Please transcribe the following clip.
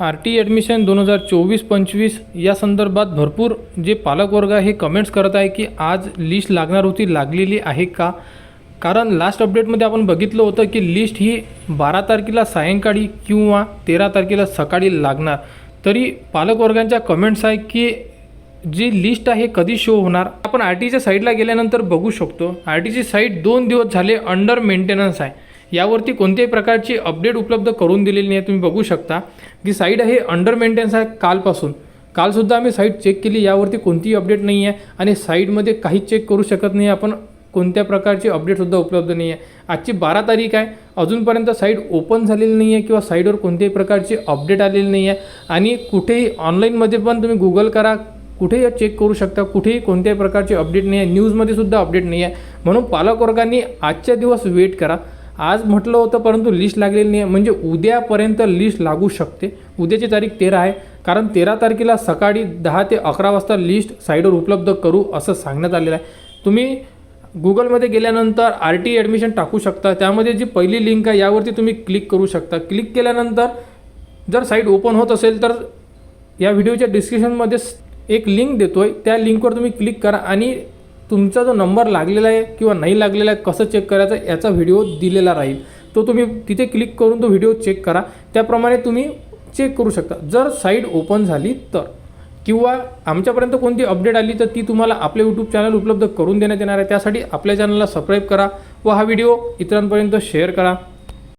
R T admission दोन हजार चोवीस पंचवीस या संदर्भात भरपूर जे पालकवर्ग आहे हे कमेंट्स करत आहे की आज लिस्ट लागणार होती लागलेली आहे का? कारण लास्ट अपडेटमध्ये आपण बघितलं होतं की लिस्ट ही बारा तारखेला सायंकाळी किंवा तेरा तारखेला सकाळी लागणार. तरी पालकवर्गांच्या कमेंट्स आहे की जी लिस्ट आहे कधी शो होणार? आपण आर टीच्या साईडला गेल्यानंतर बघू शकतो. आर टीची साईट दोन दिवस झाले अंडर मेंटेनन्स आहे. यावरती कोणत्याही प्रकारची अपडेट उपलब्ध करून दिलेली नाही तुम्ही बघू शकता. की साईट आहे अंडर मेंटेनन्स आहे कालपासून. कालसुद्धा आम्ही साईट चेक केली यावरती कोणतीही अपडेट नाही आहे आणि साईटमध्ये काहीच चेक करू शकत नाही आपण. कोणत्या प्रकारची अपडेटसुद्धा उपलब्ध नाही आहे आजची बारा तारीख आहे. अजूनपर्यंत साईट ओपन झालेली नाही आहे किंवा साईटवर कोणत्याही प्रकारची अपडेट आलेली नाही आहे आणि कुठेही ऑनलाईनमध्ये पण तुम्ही गुगल करा कुठेही चेक करू शकता कुठेही कोणत्याही प्रकारची अपडेट नाही आहे न्यूजमध्ये सुद्धा अपडेट नाही आहे म्हणून पालकवर्गांनी आजच्या दिवस वेट करा. आज म्हटलं होतं परंतु लिस्ट लागलेली नाही. आहे म्हणजे उद्यापर्यंत लिस्ट लागू शकते. उद्याची तारीख तेरा आहे. कारण तेरा तारखेला सकाळी दहा ते अकरा वाजता लिस्ट साईडवर उपलब्ध करू असं सांगण्यात आलेलं आहे. तुम्ही गुगलमध्ये गेल्यानंतर आर टी ॲडमिशन टाकू शकता. त्यामध्ये जी पहिली लिंक आहे यावरती तुम्ही क्लिक करू शकता. क्लिक केल्यानंतर जर साईट ओपन होत असेल तर या व्हिडिओच्या डिस्क्रिप्शनमध्ये एक लिंक देतो आहे त्या लिंकवर तुम्ही क्लिक करा आणि तुमचा जो नंबर लागलेला आहे किंवा नाही लागलेला आहे कसं चेक करायचं याचा व्हिडिओ दिलेला राहील. तो तुम्ही तिथे क्लिक करून तो व्हिडिओ चेक करा. त्याप्रमाणे तुम्ही चेक करू शकता. जर साईट ओपन झाली तर. किंवा आमच्यापर्यंत कोणती अपडेट आली तर ती तुम्हाला आपल्या यूट्यूब चॅनल उपलब्ध करून देण्यात येणार आहे. त्यासाठी आपल्या चॅनलला सबस्क्राईब करा व हा व्हिडिओ इतरांपर्यंत शेअर करा.